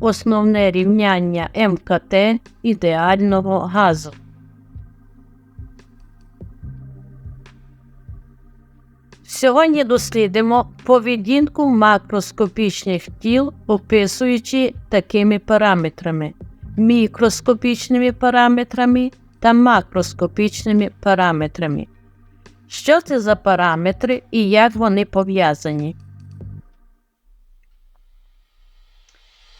Основне рівняння МКТ ідеального газу. Сьогодні дослідимо поведінку макроскопічних тіл, описуючи такими параметрами: мікроскопічними параметрами та макроскопічними параметрами. Що це за параметри і як вони пов'язані?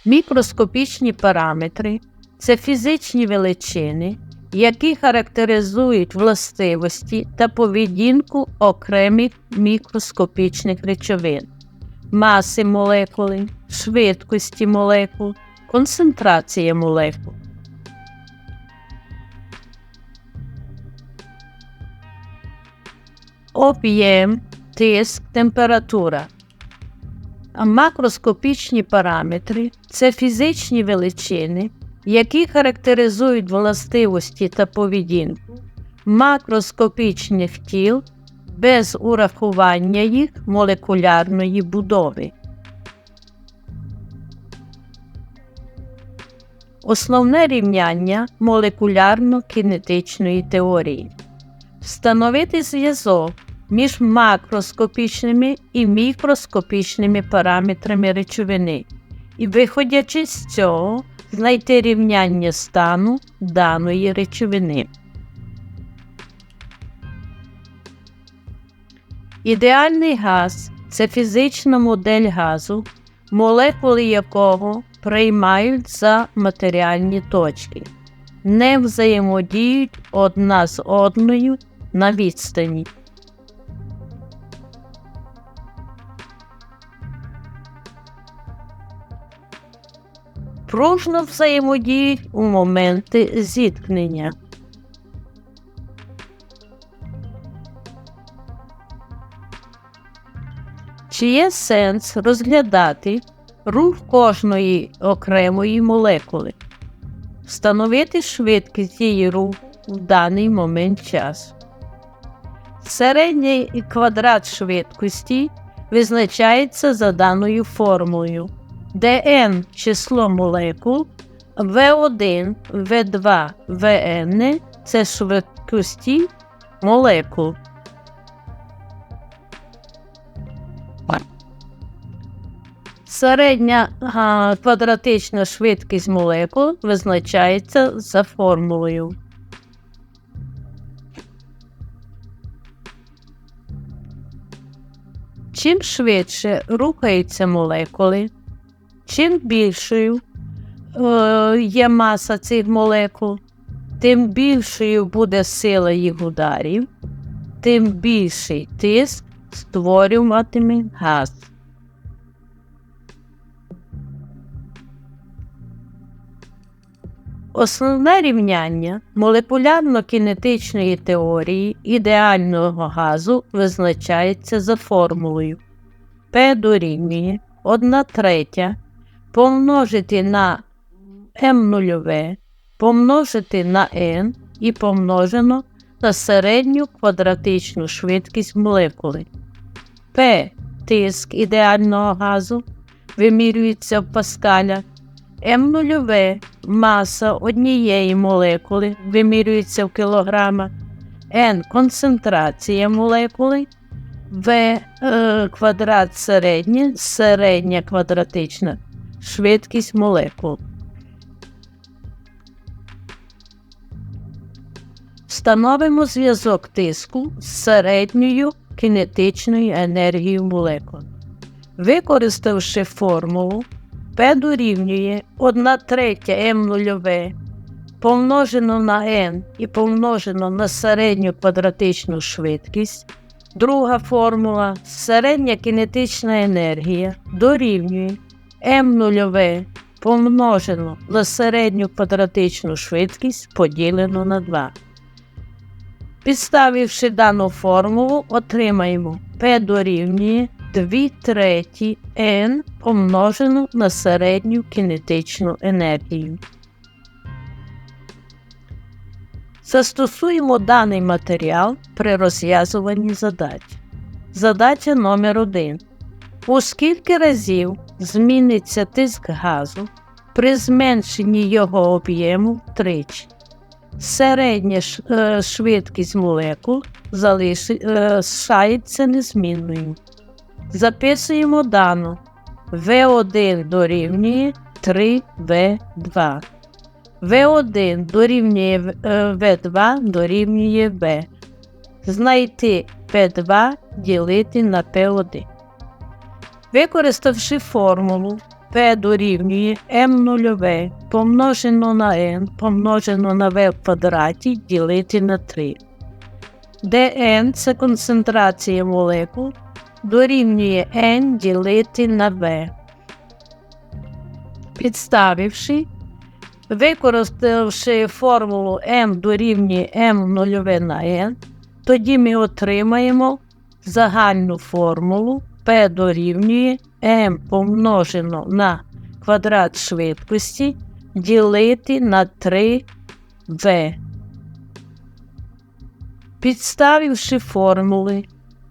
Мікроскопічні параметри це фізичні величини, які характеризують властивості та поведінку окремих мікроскопічних речовин, маси молекули, швидкості молекул, концентрації молекул. Об'єм, тиск, температура. Макроскопічні параметри це фізичні величини, які характеризують властивості та поведінку макроскопічних тіл без урахування їх молекулярної будови. Основне рівняння молекулярно-кінетичної теорії. Встановити зв'язок між макроскопічними і мікроскопічними параметрами речовини і, виходячи з цього, знайти рівняння стану даної речовини. Ідеальний газ це фізична модель газу, молекули якого приймають за матеріальні точки, не взаємодіють одна з одною на відстані. Пружно взаємодіють у моменти зіткнення. Чи є сенс розглядати рух кожної окремої молекули, встановити швидкість її руху в даний момент часу? Середній квадрат швидкості визначається за даною формулою, n число молекул, V1, V2, Vn це швидкості молекул. Середня а, квадратична швидкість молекул визначається за формулою. Чим швидше рухаються молекули, чим більшою е, є маса цих молекул, тим більшою буде сила їх ударів, тим більший тиск створюватиме газ. Основне рівняння молекулярно-кінетичної теорії ідеального газу визначається за формулою P дорівнює 1 третя помножити на m0 помножити на n і помножено на середню квадратичну швидкість молекули. P тиск ідеального газу вимірюється в паскалях. М0 маса однієї молекули вимірюється в кілограмах, N концентрація молекули, В е, квадрат середнє, середня квадратична швидкість молекул. Встановимо зв'язок тиску з середньою кінетичною енергією молекул. Використавши формулу P дорівнює 1 третя М0 помножено на n і помножено на середню квадратичну швидкість. Друга формула середня кінетична енергія дорівнює М0 помножено на середню квадратичну швидкість поділено на 2. Підставивши дану формулу, отримаємо P дорівнює 2 треті n помножену на середню кінетичну енергію. Застосуємо даний матеріал при розв'язуванні задач. Задача номер 1 У скільки разів зміниться тиск газу при зменшенні його об'єму втричі. Середня е, швидкість молекул е, незмінною. Записуємо дану В1 дорівнює 3В2. В1 дорівнює е, В2 дорівнює В. Знайти P2 ділити на P1. Використавши формулу P дорівнює m0 помножено на n помножено на v в квадраті ділити на 3, де n – це концентрація молекул, дорівнює n ділити на v. Підставивши, використавши формулу m дорівнює m0 на n, тоді ми отримаємо загальну формулу P дорівнює m помножено на квадрат швидкості ділити на 3v. Підставивши формули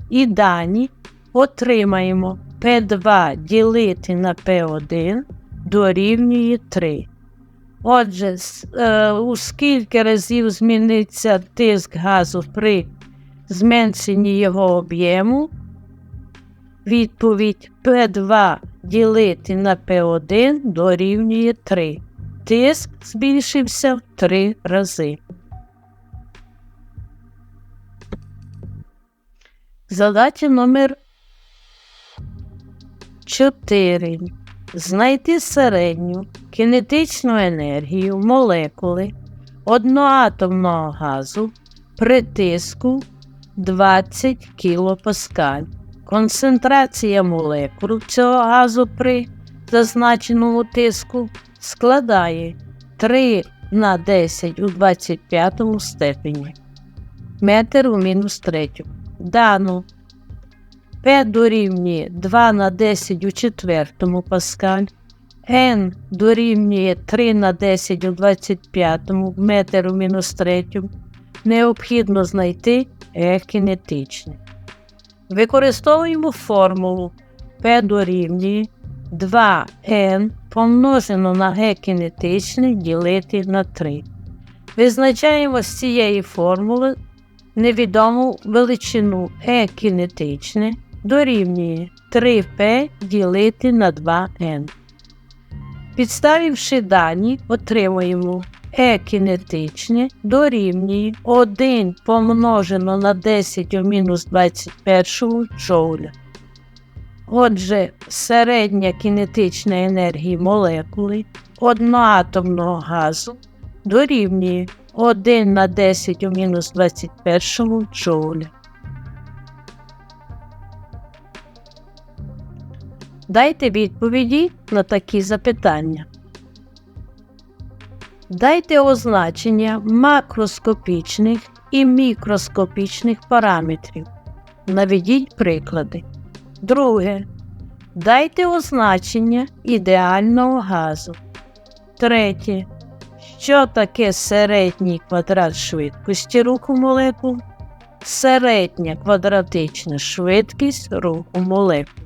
і дані, отримаємо P2 ділити на P1 дорівнює 3. Отже, е, у скільки разів зміниться тиск газу при зменшенні його об'єму? Відповідь P2 ділити на P1 дорівнює 3. Тиск збільшився в 3 рази. Задача номер 4. Знайти середню кинетичну енергію молекули одноатомного газу при тиску 20 кПа. Концентрація молекул цього газу при зазначеному тиску складає 3 на 10 у 25 степені метр у мінус третю. Дану P дорівнює 2 на 10 у четвертому паскаль, N дорівнює 3 на 10 у 25 метр у мінус третю. Необхідно знайти кинетичне. Використовуємо формулу P дорівнює 2n помножено на G кинетичне ділити на 3. Визначаємо з цієї формули невідому величину E кинетичне дорівнює 3p ділити на 2n. Підставивши дані, отримуємо Кинетичне дорівнює 1 помножено на 10 у мінус 21 джоуля. Отже, середня кінетична енергія молекули одноатомного газу дорівнює 1 на 10 у мінус 21 джоуля. Дайте відповіді на такі запитання. Дайте означення макроскопічних і мікроскопічних параметрів. Наведіть приклади. Друге. Дайте означення ідеального газу. Третє. Що таке середній квадрат швидкості руху молекул? Середня квадратична швидкість руху молекул.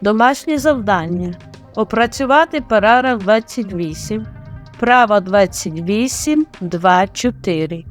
Домашнє завдання. Опрацювати параграф 28, Право 28, 2, 4.